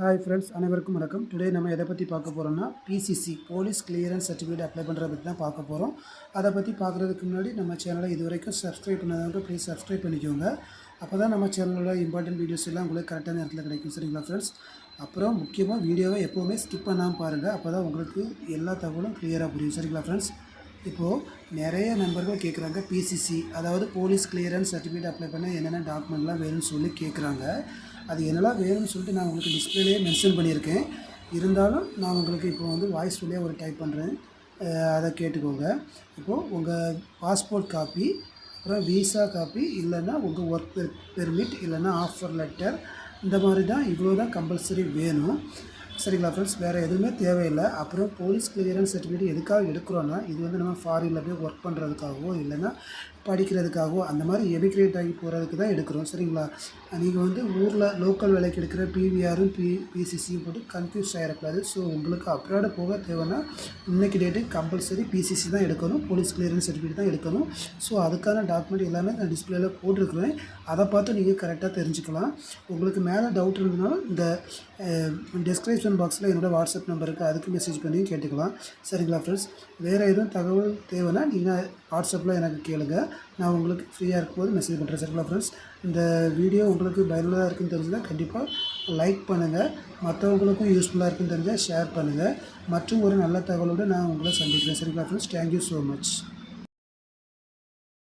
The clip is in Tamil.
ஹாய் ஃப்ரெண்ட்ஸ் அனைவருக்கும் வணக்கம். டுடே நம்ம எதை பற்றி பார்க்க போகிறோம்னா PCC police clearance certificate apply பண்ணுறத பற்றி தான் பார்க்க போகிறோம் அதை பற்றி பார்க்குறதுக்கு முன்னாடி நம்ம சேனலை இது வரைக்கும் சப்ஸ்கிரைப் பண்ணாதவங்க ப்ளீஸ் சப்ஸ்கிரைப் பண்ணிக்கோங்க. அப்போ தான் நம்ம சேனலோட இம்பார்ட்டன்ட் வீடியோஸ் எல்லாம் உங்களுக்கு கரெக்டான நேரத்தில் கிடைக்கும். சரிங்களா ஃப்ரெண்ட்ஸ் அப்புறம் முக்கியமாக வீடியோவை எப்போவுமே ஸ்கிப் பண்ணாமல் பாருங்கள் அப்போ தான் உங்களுக்கு எல்லா தகவலும் கிளியராக புரியும். சரிங்களா ஃப்ரெண்ட்ஸ் இப்போது நிறைய நண்பர்கள் கேட்குறாங்க பிசிசி அதாவது போலீஸ் கிளியரன்ஸ் சர்டிஃபிகேட் அப்ளை பண்ண என்னென்ன டாக்குமெண்ட்லாம் வேணும்னு சொல்லி கேட்குறாங்க அது என்னெல்லாம் வேணும்னு சொல்லிட்டு நான் உங்களுக்கு டிஸ்பிளேலேயே மென்ஷன் பண்ணியிருக்கேன். இருந்தாலும் நான் உங்களுக்கு இப்போ வந்து வாய்ஸ் வழியாக ஒரு டைப் பண்ணுறேன் அதை கேட்டுக்கோங்க. இப்போது உங்கள் பாஸ்போர்ட் காப்பி அப்புறம் விசா காப்பி இல்லைன்னா உங்கள் ஒர்க் பெர்மிட் இல்லைன்னா ஆஃபர் லெட்டர் இந்த மாதிரி தான் இவ்வளோ தான் கம்பல்சரி வேணும். சரிங்களா ஃப்ரெண்ட்ஸ் வேறு எதுவுமே தேவையில்லை. அப்புறம் போலீஸ் கிளியரன்ஸ் சர்டிஃபிகேட் எதுக்காக எடுக்கிறோன்னா இது வந்து நம்ம ஃபாரினில் போய் ஒர்க் பண்ணுறதுக்காகவோ இல்லைன்னா படிக்கிறதுக்காகவோ அந்த மாதிரி எமிக்ரேட் ஆகி போகிறதுக்கு தான் எடுக்கிறோம் சரிங்களா? நீங்கள் வந்து ஊரில் லோக்கல் வேலைக்கு எடுக்கிற பிவிஆரும் பி பிசிசியும் போட்டு கன்ஃபியூஸ் ஆகிடக்கூடாது ஸோ உங்களுக்கு அப்ராடு போக தேவைன்னா இன்றைக்கி டேட்டு கம்பல்சரி பிசிசி தான் எடுக்கணும் போலீஸ் கிளியரன்ஸ் சர்டிஃபிகேட் தான் எடுக்கணும். ஸோ அதுக்கான டாக்குமெண்ட் எல்லாமே நான் டிஸ்பிளேல போட்டிருக்கிறேன். அதை பார்த்து நீங்கள் கரெக்டாக தெரிஞ்சுக்கலாம். உங்களுக்கு மேலே டவுட் இருந்ததுனாலும் இந்த டெஸ்கிரிப்ஷன் பாக்ஸில் என்னோடய வாட்ஸ்அப் நம்பருக்கு அதுக்கு மெசேஜ் பண்ணி கேட்டுக்கலாம். சரிங்களா ஃப்ரெண்ட்ஸ் வேறு எதுவும் தகவல் தேவைன்னா நீங்கள் வாட்ஸ்அப்பில் எனக்கு கேளுங்க. நான் உங்களுக்கு ஃப்ரீயாக இருக்கும்போது மெசேஜ் பண்ணுறேன் சரிங்களா ஃப்ரெண்ட்ஸ் இந்த வீடியோ உங்களுக்கு பயனுள்ளதாக இருக்குன்னு தெரிஞ்சுன்னா கண்டிப்பாக லைக் பண்ணுங்கள் மற்றவங்களுக்கும் யூஸ்ஃபுல்லாக இருக்குன்னு தெரிஞ்சால் ஷேர் பண்ணுங்கள் மற்றும் ஒரு நல்ல தகவலோடு நான் உங்களை சந்திக்கிறேன். சரிங்களா ஃப்ரெண்ட்ஸ் தேங்க்யூ ஸோ மச்